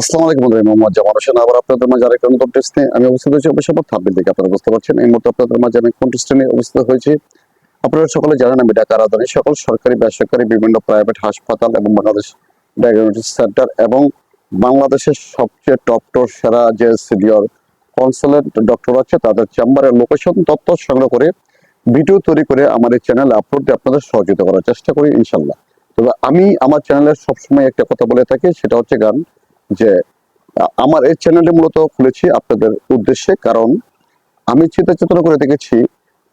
আসসালামু আলাইকুম মোহাম্মদ জামান হোসেন। আবার আপনাদের মাঝে আরেকটা নতুন টেস্ট নিয়ে আমি অবস্থিত হয়েছি। আমার আপনারা বুঝতে পারছেন। এই মুহূর্তে আপনাদের মাঝে আমি কোন টেস্ট নিয়ে অবস্থিত হয়েছি? আপনারা সকলে জানেন, আমি ঢাকা রাজধানী সকল সরকারি, বেসরকারি, বিভিন্ন প্রাইভেট হাসপাতাল এবং বাংলাদেশ ডায়াগনস্টিক সেন্টার এবং বাংলাদেশের সবচেয়ে টপ টপ সেরা যে সিনিয়র কনসালটেন্ট ডক্টর আছে, তাদের চেম্বারের লোকেশন তথ্য সংগ্রহ করে ভিডিও তৈরি করে আমার এই চ্যানেলে আপলোড দিয়ে আপনাদের সহযোগিতা করার চেষ্টা করি ইনশাল্লাহ তবে আমি আমার চ্যানেলে সবসময় একটা কথা বলে থাকি, সেটা হচ্ছে গান। যে আমার এই চ্যানেলটি মূলত খুলেছি আপনাদের উদ্দেশ্যে কারণ আমি চিন্তা চেতনা করে দেখেছি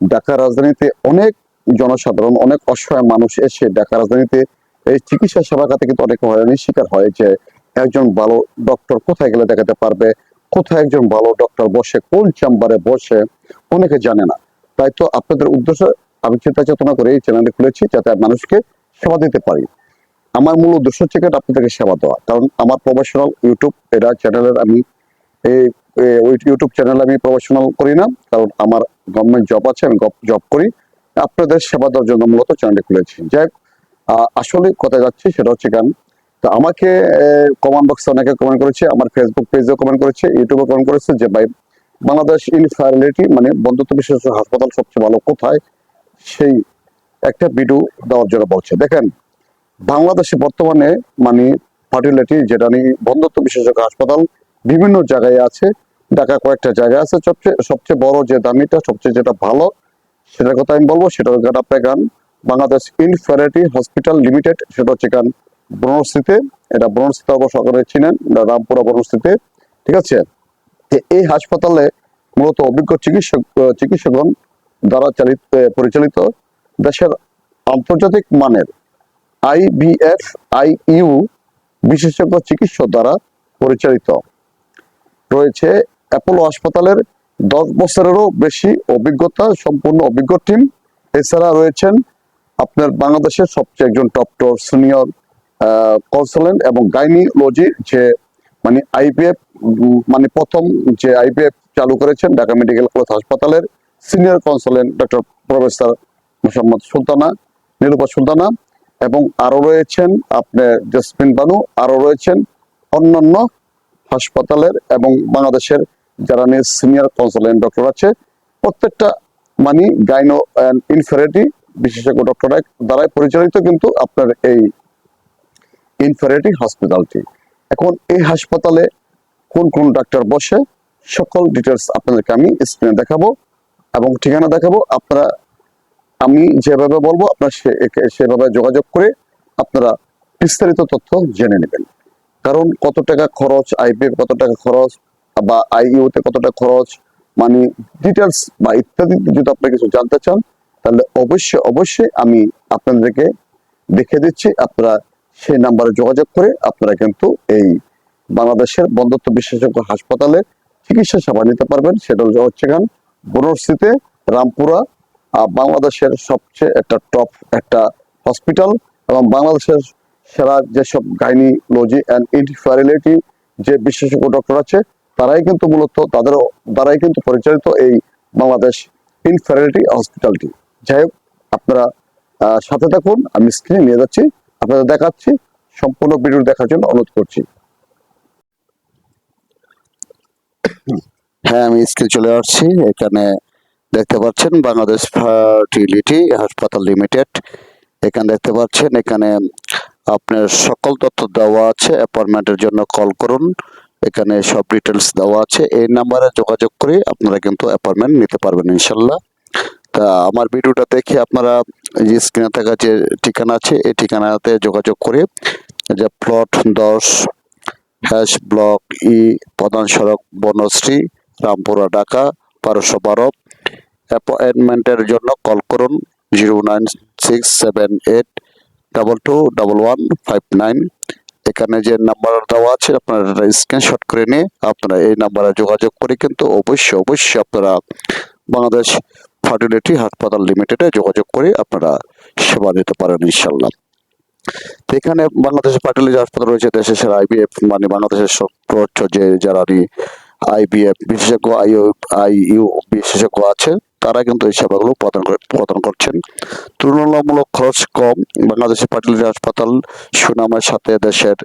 ঢাকা রাজধানীতে অনেক জনসাধারণ, অনেক অসহায় মানুষ এসে ঢাকা রাজধানীতে এই চিকিৎসা সেবা খাতে কিন্তু অনেক হয়রানির শিকার হয় যে, একজন ভালো ডক্টর কোথায় গেলে দেখাতে পারবে, কোথায় একজন ভালো ডক্টর বসে, কোন চেম্বারে বসে, অনেকে জানে না। তাই তো আপনাদের উদ্দেশ্যে আমি চিন্তা চেতনা করে এই চ্যানেলটি খুলেছি যাতে মানুষকে সেবা দিতে পারি। আমার মূল উদ্দেশ্য হচ্ছে আপনাদেরকে সেবা দেওয়া। কারণ আমার প্রফেশনাল ইউটিউব এটা চ্যানেলের আমি, এই ইউটিউব চ্যানেল আমি প্রফেশনাল করি না, কারণ আমার গভর্নমেন্ট জব আছে, আমি জব করি। আপনাদের সেবা দেওয়ার জন্য মূলত চ্যানেলটি খুলেছি। যাই আসলে কথা যাচ্ছে সেটা হচ্ছে গান তো আমাকে কমেন্ট বক্সে অনেকে কমেন্ট করেছে, আমার ফেসবুক পেজেও কমেন্ট করেছে ইউটিউবে কমেন্ট করেছে যে, ভাই, বাংলাদেশ ইনফার্টিলিটি মানে বন্ধুত্ব বিশেষ হাসপাতাল সবচেয়ে ভালো কোথায়? সেই একটা ভিডিও দেওয়ার জন্য বলছে। দেখেন বাংলাদেশে বর্তমানে মানে ফার্টিলিটি যেটা নিয়ে বন্ধুত্ব বিশেষজ্ঞ হাসপাতাল বিভিন্ন জায়গায় আছে ঢাকা কয়েকটা জায়গা আছে। সবচেয়ে সবচেয়ে বড় যে দামিটা, সবচেয়ে যেটা ভালো, সেটার কথা আমি বলব, সেটা হচ্ছে আপনার গান। বাংলাদেশ ইনফার্টিলিটি হসপিটাল লিমিটেড সেটা হচ্ছে গান বনশ্রীতে। এটা বনশ্রীতে অবশ্য চিনেন রামপুরা বনশ্রীতে। ঠিক আছে? এই হাসপাতালে মূলত অভিজ্ঞ চিকিৎসক, চিকিৎসকগণ দ্বারা চালিত পরিচালিত দেশের আন্তর্জাতিক মানের আইবিএফ আইইউ বিশেষজ্ঞ চিকিৎসক দ্বারা পরিচালিত। রয়েছে অ্যাপোলো হাসপাতালের দশ বছরেরও বেশি অভিজ্ঞতা, সম্পূর্ণ অভিজ্ঞ টিম। এছাড়া রয়েছেন আপনার বাংলাদেশের সবচেয়ে একজন টপ সিনিয়র কনসালেন্ট এবং গাইনিলজি যে মানে আইপিএফ মানে প্রথম যে আইপিএফ চালু করেছেন ঢাকা মেডিকেল কলেজ হাসপাতালের senior consultant doctor professor Mohammad Sultana, Nirupa Sultana. এবং আরও রয়েছেন আপনার জসমিন বানু, আরও রয়েছেন অন্যান্য হাসপাতালের এবং বাংলাদেশের যারা নিয়ে সিনিয়র কনসালেন্ট ডক্টর আছে, প্রত্যেকটা মানে গাইনো অ্যান্ড ইনফেরিটি বিশেষজ্ঞ ডক্টর দ্বারাই পরিচালিত কিন্তু আপনার এই ইনফেরিটি হসপিটালটি এখন এই হাসপাতালে কোন কোন ডাক্তার বসে, সকল ডিটেলস আপনাদেরকে আমি স্ক্রিনে দেখাবো এবং ঠিকানা দেখাবো। আপনারা আমি যেভাবে বলব, আপনার সেভাবে যোগাযোগ করে আপনারা বিস্তারিত তথ্য জেনে নেবেন। কারণ কত টাকা খরচ আইপি কত টাকা খরচ বা আইইউ তে কত টাকা খরচ মানে ডিটেলস বা ইত্যাদি যদি আপনি কিছু জানতে চান, তাহলে অবশ্যই অবশ্যই আমি আপনাদেরকে দেখে দিচ্ছি। আপনারা সেই নাম্বারে যোগাযোগ করে আপনারা কিন্তু এই বাংলাদেশের বন্ধুত্ব বিশেষজ্ঞ হাসপাতালে চিকিৎসা সেবা নিতে পারবেন। সেটা হচ্ছে গান বনশ্রীতে রামপুরা বাংলাদেশের সবচেয়ে একটা টপ একটা হসপিটাল এবং বাংলাদেশের সেরা যেসব গাইনিলজি অ্যান্ড ইনফারিলিটি যে বিশেষজ্ঞ ডক্টর আছে, তারাই কিন্তু মূলত তাদের দ্বারাই কিন্তু পরিচালিত এই বাংলাদেশ ইনফারিলিটি হসপিটালটি যাই হোক, আপনারা সাথে থাকুন, আমি স্ক্রিনে নিয়ে যাচ্ছি, আপনাদের দেখাচ্ছি, সম্পূর্ণ ভিডিও দেখার জন্য অনুরোধ করছি। হ্যাঁ আমি স্ক্রিন চলে আসছি, এখানে দেখতে পাচ্ছেন বাংলাদেশ ফার্টিলিটি হাসপাতাল লিমিটেড। এখানে দেখতে পাচ্ছেন, এখানে আপনার সকল তথ্য দেওয়া আছে। অ্যাপয়েন্টমেন্টের জন্য কল করুন। এখানে সব ডিটেলস দেওয়া আছে। এই নাম্বারে যোগাযোগ করে আপনারা কিন্তু অ্যাপয়েন্টমেন্ট নিতে পারবেন ইনশাল্লাহ তা আমার ভিডিওটা দেখে আপনারা যে স্ক্রিনে থাকা যে ঠিকানা আছে, এই ঠিকানাতে যোগাযোগ করে যে প্লট দশ হ্যাশ ব্লক ই প্রধান সড়ক বনশ্রী, রামপুরা, ঢাকা, বারোশো বারো। অ্যাপয়েন্টমেন্টের জন্য কল করুন zero nine six seven eight double two double one five nine এখানে যে নাম্বার দেওয়া আছে, আপনারা স্ক্রিনশট করে নিয়ে আপনারা এই নাম্বারে যোগাযোগ করে কিন্তু অবশ্যই অবশ্যই আপনারা বাংলাদেশ ফার্টিলিটি হাসপাতাল লিমিটেডে যোগাযোগ করে আপনারা সেবা দিতে পারেন ইনশাল্লাহ তো এখানে বাংলাদেশের ফার্টিলিটি হাসপাতাল রয়েছে, দেশের সেরা আইবিএফ মানে বাংলাদেশের সর্বোচ্চ যে যারা আইবিএফ বিশেষজ্ঞ, আইও, আইইউ বিশেষজ্ঞ আছে। তারা কিন্তু এই সেবাগুলো প্রদান প্রদান করছেন। তুলনামূলক খরচ কম। বাংলাদেশের ফার্টিলিটি হাসপাতাল সুনামের সাথে দেশের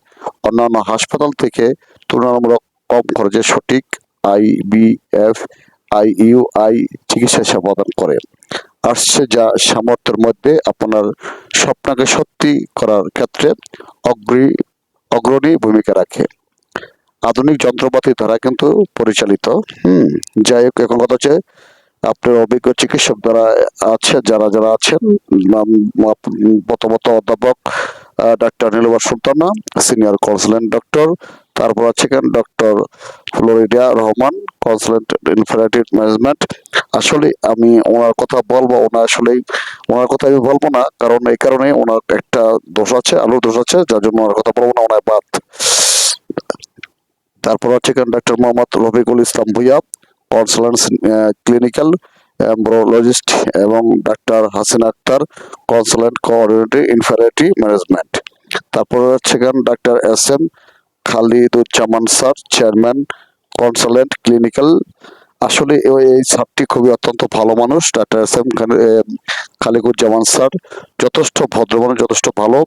অন্যান্য হাসপাতাল থেকে তুলনামূলক কম খরচে সঠিক আইবিএফ আইইউআই চিকিৎসা সেবা প্রদান করে। আসছে যা সামর্থ্যের মধ্যে আপনার স্বপ্নকে সত্যি করার ক্ষেত্রে অগ্রী, অগ্রণী ভূমিকা রাখে। আধুনিক যন্ত্রপাতি দ্বারা কিন্তু পরিচালিত, হুম, যাই হোক, এখন কথা হচ্ছে আপনার অভিজ্ঞ চিকিৎসক যারা আছে, যারা যারা আছেন প্রথমত অধ্যাপক doctor Nilba Sultana, senior consultant doctor, তারপর আছেন doctor Florida Rahman consultant infertility management. আসলে আমি ওনার কথা বলব, ওনার আসলে ওনার কথা আমি বলব না, কারণ এই কারণে ওনার একটা দোষ আছে, আলুর দোষ আছে, যার জন্য ওনার কথা বলব না, ওনার বাদ। তারপর হচ্ছে doctor Mohammad Rafiqul Islam Bhuiya consultant clinical embryologist এবং doctor Hasin Akter consultant coordinator infertility management তারপর হচ্ছে doctor S M Khaliduzzaman sir chairman consultant clinical আসলে এই স্যারটি খুবই অত্যন্ত ভালো মানুষ, ডাক্তার এস এম খালিকুজ্জামান স্যার। যথেষ্ট ভদ্র মানুষ, যথেষ্ট ভালো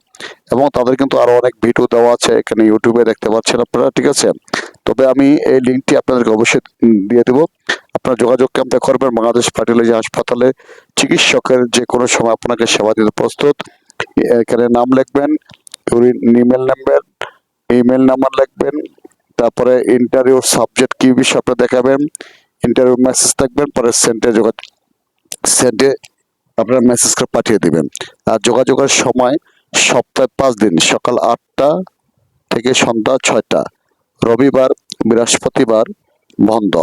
এবং তাদের কিন্তু আরও অনেক ভিডিও দেওয়া আছে এখানে ইউটিউবে দেখতে পাচ্ছেন আপনারা, ঠিক আছে? তবে আমি এই লিঙ্কটি আপনাদেরকে অবশ্যই দিয়ে দেবো। আপনারা যোগাযোগ ক্যাম্পে করবেন, বাংলাদেশ ফার্টিলাইজি হাসপাতালে চিকিৎসকের যে কোনো সময় আপনাকে সেবা দিতে প্রস্তুত। এখানে নাম লিখবেন ইমেল নাম্বার ইমেল নাম্বার লিখবেন, তারপরে ইন্টারভিউ সাবজেক্ট কি বিষয় আপনি দেখাবেন ইন্টারভিউ মেসেজ থাকবেন পরে সেন্টে যোগাযোগ সেন্টে আপনারা মেসেজ করে পাঠিয়ে দেবেন। আর যোগাযোগের সময় সপ্তাহে পাঁচ দিন, সকাল আটটা থেকে সন্ধ্যা ছয়টা। রবিবার, বৃহস্পতিবার বন্ধ।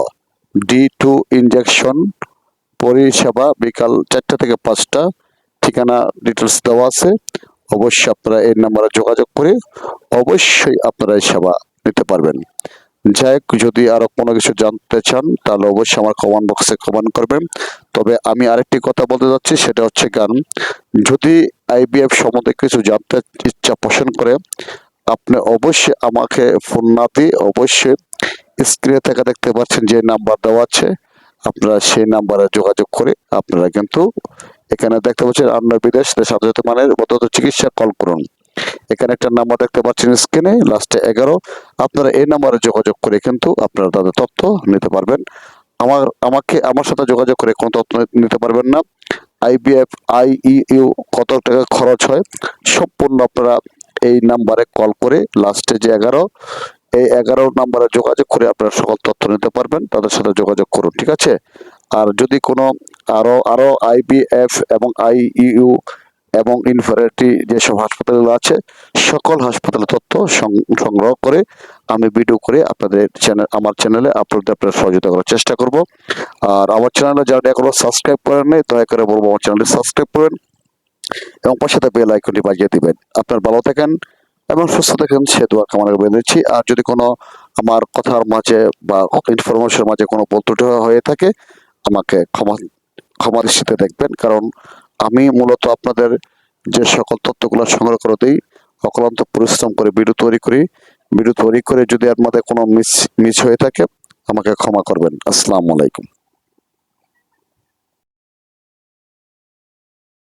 ডি টু ইঞ্জেকশন পরিষেবা বিকাল চারটা থেকে পাঁচটা। ঠিকানা ডিটেলস দেওয়া আছে। অবশ্যই আপনারা এই নাম্বারে যোগাযোগ করে অবশ্যই আপনারা এই সেবা নিতে পারবেন। যাই হোক যদি আরও কোনো কিছু জানতে চান, তাহলে অবশ্যই আমার কমেন্ট বক্সে কমেন্ট করবেন। তবে আমি আরেকটি কথা বলতে যাচ্ছি, সেটা হচ্ছে গান। যদি আইবিএফ সম্বন্ধে কিছু জানতে ইচ্ছা পোষণ করে, আপনি অবশ্যই আমাকে ফোন না দিয়ে অবশ্যই স্ক্রিনে থেকে দেখতে পাচ্ছেন যে নাম্বার দেওয়া আছে। আপনারা সেই নাম্বারে যোগাযোগ করে আপনারা কিন্তু এখানে দেখতে পাচ্ছেন অন্য বিদেশ সাথে মানের মতো চিকিৎসা কল করুন। এখানে একটা নাম্বার দেখতে পাচ্ছেন স্ক্রিনে লাস্টে এগারো। আপনারা এই নাম্বারে যোগাযোগ করে কিন্তু আপনারা তাদের তথ্য নিতে পারবেন। আমার, আমাকে, আমার সাথে যোগাযোগ করে কোনো তথ্য নিতে পারবেন না। আইবিএফ আইইউ কত টাকা খরচ হয়, সম্পূর্ণ আপনারা এই নাম্বারে কল করে লাস্টে যে এগারো, এই এগারো নাম্বারে যোগাযোগ করে আপনারা সকল তথ্য নিতে পারবেন। তাদের সাথে যোগাযোগ করুন, ঠিক আছে? আর যদি কোনো আরও আরও আইবিএফ এবং আইইউ এবং ইনফারেটি যেসব হাসপাতালগুলো আছে, সকল হাসপাতালের তথ্য সংগ্রহ করে আমি ভিডিও করে আপনাদের চ্যানেল আমার চ্যানেলে আপলোড দিয়ে আপনার সহযোগিতা করার চেষ্টা করব। আর আমার চ্যানেলে যারা এখনও সাবস্ক্রাইব করেন নাই, দয়া করে বলব আমার চ্যানেলটি সাবস্ক্রাইব করেন এবং পাশে বেল আইকনটি বাজিয়ে দিবেন। আপনার ভালো থাকেন এবং সুস্থ থাকেন, সে দোয়া কামনা করে দিচ্ছি আর যদি কোনো আমার কথার মাঝে বা ইনফরমেশনের মাঝে কোনো ভুল হয়ে থাকে, আমাকে ক্ষমা ক্ষমা দৃষ্টিতে দেখবেন। কারণ আমি মূলত আপনাদের যে সকল তথ্যগুলো সংগ্রহ করে দিই, অক্লান্ত পরিশ্রম করে ভিডিও তৈরি করি। ভিডিও তৈরি করে যদি আপনাদের কোনো মিস মিস হয়ে থাকে, আমাকে ক্ষমা করবেন। আসসালামু আলাইকুম।